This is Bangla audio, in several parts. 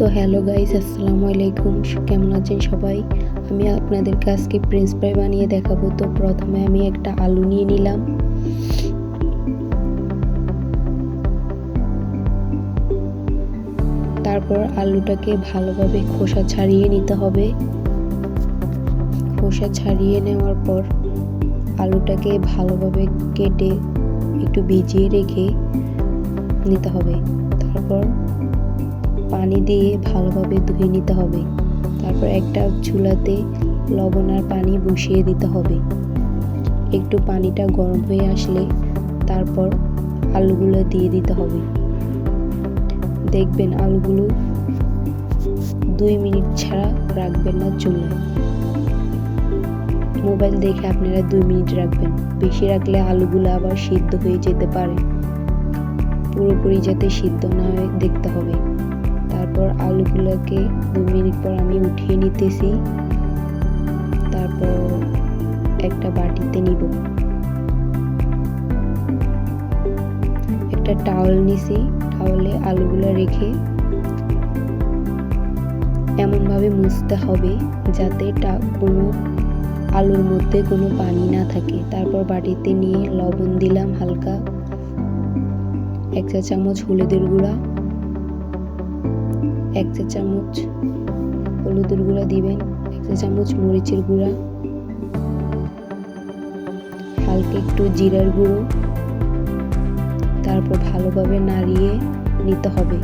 তো হ্যালো গাইস, আসসালামু আলাইকুম। কেমন আছেন সবাই? আমি আপনাদেরকে আজকে প্রিন্স ফ্রাই বানিয়ে দেখাবো। তো প্রথমে আমি একটা আলু নিয়ে নিলাম। তারপর আলুটাকে ভালোভাবে খোসা ছাড়িয়ে নিতে হবে। খোসা ছাড়িয়ে নেওয়ার পর আলুটাকে ভালোভাবে কেটে একটু ভিজিয়ে রেখে নিতে হবে। তারপর পানি দিয়ে ভালোভাবে ধুয়ে নিতে হবে। তারপর একটা চুলাতে লবণ আর পানি বসিয়ে দিতে হবে। একটু পানিটা গরম হয়ে আসলে তারপর আলুগুলো দিয়ে দিতে হবে। দেখবেন আলুগুলো দুই মিনিট ছাড়া রাখবেন না চুলায়। মোবাইল দেখে আপনারা দুই মিনিট রাখবেন। বেশি রাখলে আলুগুলো আবার সিদ্ধ হয়ে যেতে পারে। পুরোপুরি যাতে সিদ্ধ না হয় দেখতে হবে। তারপর আলুগুলোকে দু মিনিট পর আমি উঠিয়ে নিতেছি। তারপর একটা বাটিতে নিব। একটা টাওয়াল নিছি, টাওয়ালে আলুগুলো রেখে এমনভাবে মুছতে হবে যাতে কোনো আলুর মধ্যে কোনো পানি না থাকে। তারপর বাটিতে নিয়ে লবণ দিলাম হালকা। এক চা চামচ হলুদের গুঁড়া। এক চা চামচ হলুদের গুঁড়া দিবেন, এক চা চামচ মরিচের গুঁড়া, হালকা একটু জিরার গুঁড়ো, তারপর ভালোভাবে নাড়িয়ে নিতে হবে।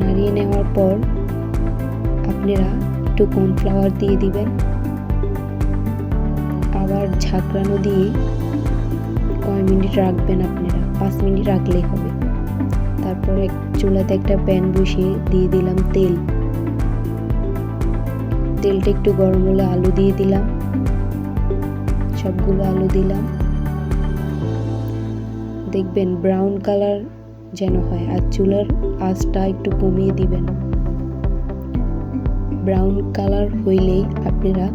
নাড়িয়ে নেওয়ার পর আপনারা একটু কর্নফ্লাওয়ার দিয়ে দিবেন। আবার ঝাঁকড়ানো দিয়ে কয় মিনিট রাখবেন আপনারা? পাঁচ মিনিট রাখলেই হবে। তারপর চুলাতে একটা প্যান বসিয়ে দিয়ে দিলাম তেল। তেলটা একটু গরম হলে আলু দিয়ে দিলাম। সবগুলো আলু দিলাম। দেখবেন ব্রাউন কালার যেন হয় আর চুলার আঁচটা একটু কমিয়ে দিবেন। ব্রাউন কালার হইলেই আপনারা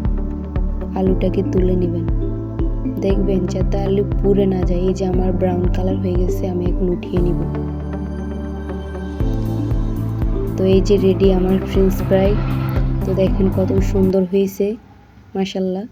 আলুটাকে তুলে নেবেন। দেখবেন যাতে আলু পুড়ে না যায়। এই যে আমার ব্রাউন কালার হয়ে গেছে, আমি এখন উঠিয়ে নিব। তো এই যে রেডি আমার ফ্রেন্স ফ্রাই তো দেখেন কত সুন্দর হয়েছে মাসাল্লাহ